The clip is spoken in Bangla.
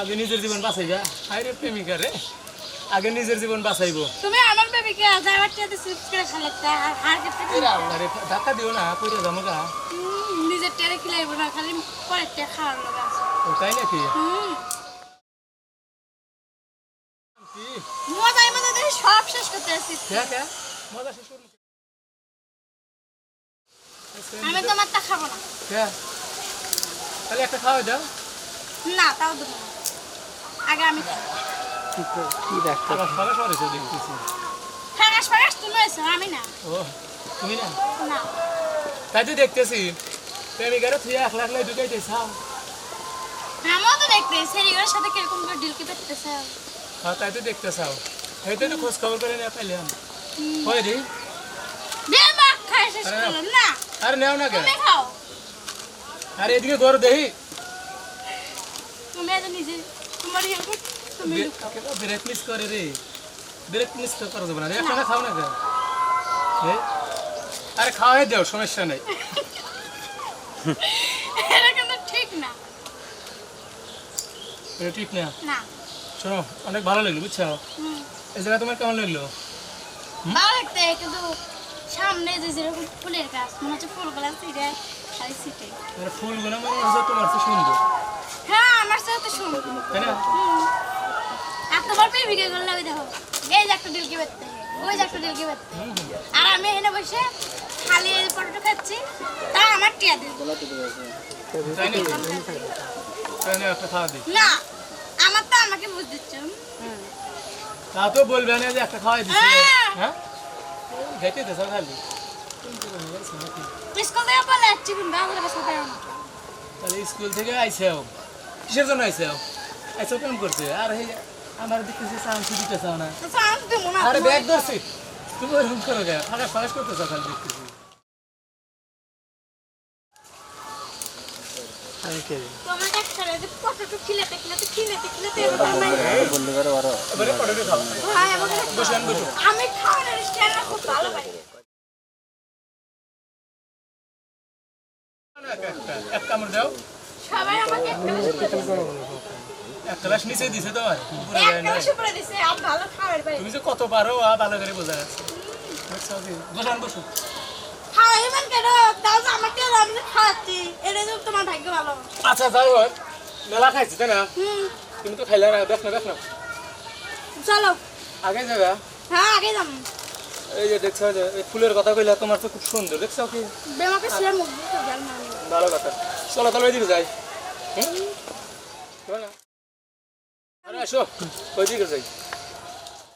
আগে নিজের জীবন বাঁচাইবা। হাই রে প্রেমিকা রে। আগে নিজের জীবন বাঁচাইবো। তুমি আমার বেবিকে ড্রাইভার টিয়াতে সিফট করে খালাতে আর আর ক্ষেত্রে এরা আরে ধাক্কা দিও না কইরে যাব গা। নিজের টেরে খিলাইব না খালি পরের টিয়া খাওয়ার আছে। ও তাই নাকি? হুম। কি? মজাই মজা দেখে সব শেষ করতে আসছি কে কে? মজা শেষ করুন। আমি তোমার তা খাব না। কে? তাহলে একটা খাওয়া দাও। না তাও দেবো না। আগে আমি দেখতেছি তুমি আমি না। ও তুমি না? না। তাই তো দেখতেছি। প্রেমিকারে তুই একলা একলাই ঢুকাইতে চাও। আমিও তো দেখতে সেরিগুলোর সাথে কীরকম করে ডিলকে পেতেছে হ্যাঁ তাই তো দেখতে চাও। এই তো একটু খোঁজ খবর করে নিয়ে পাইলাম। হয় রে। দে মা খাই শেষ আরে করলাম না। আরে নেও না কেন আরে এদিকে ঘর দেহি তুমি আজ নিজে তোমার ইয়ে তুমি ব্রেক মিস করে রে। ব্রেক মিস তো করা না একটা খাও না আরে খাওয়াই দাও সমস্যা নেই। এটা কিন্তু ঠিক না। এটা ঠিক না? না। শোনো অনেক ভালো লাগল বুঝছ? এই জায়গা তোমার কেমন লাগল? ভালো লাগতে কিন্তু সামনে যে যেরকম ফুলের গাছ মনে হচ্ছে ফুলগুলা খালি ফুলগুলো মনে হচ্ছে তোমার তো সুন্দর। আমার সাথে তো সুন্দর তাই না? আর তোমার প্রেমিকা করলে ওই দেখো এই যে একটা ডিলকি বেরতে ওই যে একটা ডিলকি হুম। আর আমি এখানে বসে খালি এই খাচ্ছি তা আমার টিয়া দিল। না? আমার তো আমাকে বুঝ দিচ্ছ। তা তো বলবে না যে একটা খাওয়াই দিচ্ছে হ্যাঁ। হ্যাঁ? তো সব খালি। স্কুল থেকে বলে কিন্তু তাহলে স্কুল থেকে আইসাও কিসের জন্য আইসাও আইসাও কেমন করছে আর এই আমার দেখতেছি চান্স দিতে চাও না। আরে ব্যাগ ধরছি। তুমি ওরকম করো গে ফাঁকা ফাঁকাশ করতে চাও খালি দেখতেছি। আমি খাওয়ানোর খুব ভালো এক কামড় দাও। সবাই আমাকে একটা এক গ্লাস নিচে দিছে তো দিছে ভালো খাবার পাই তুমি যে কত পারো ভালো করে বোঝা যাচ্ছে। বসান বসো খাওয়াই মান কেন? তাও তো আমাকে আমি খাওয়াচ্ছি। এটা তো তোমার ভাগ্য ভালো। আচ্ছা যাই হোক মেলা খাইছি তাই না? তুমি তো খাইলে না দেখ না দেখ না। চলো। আগে যাবা? হ্যাঁ আগে যাম। এই যে দেখছ যে এই ফুলের কথা কইলা তোমার তো খুব সুন্দর দেখছ কি? বেমাকে ছিলাম মুখ আমি। ভালো কথা। চলো তাহলে ওইদিকে যাই। হুম? আসো। ওইদিকে যাই।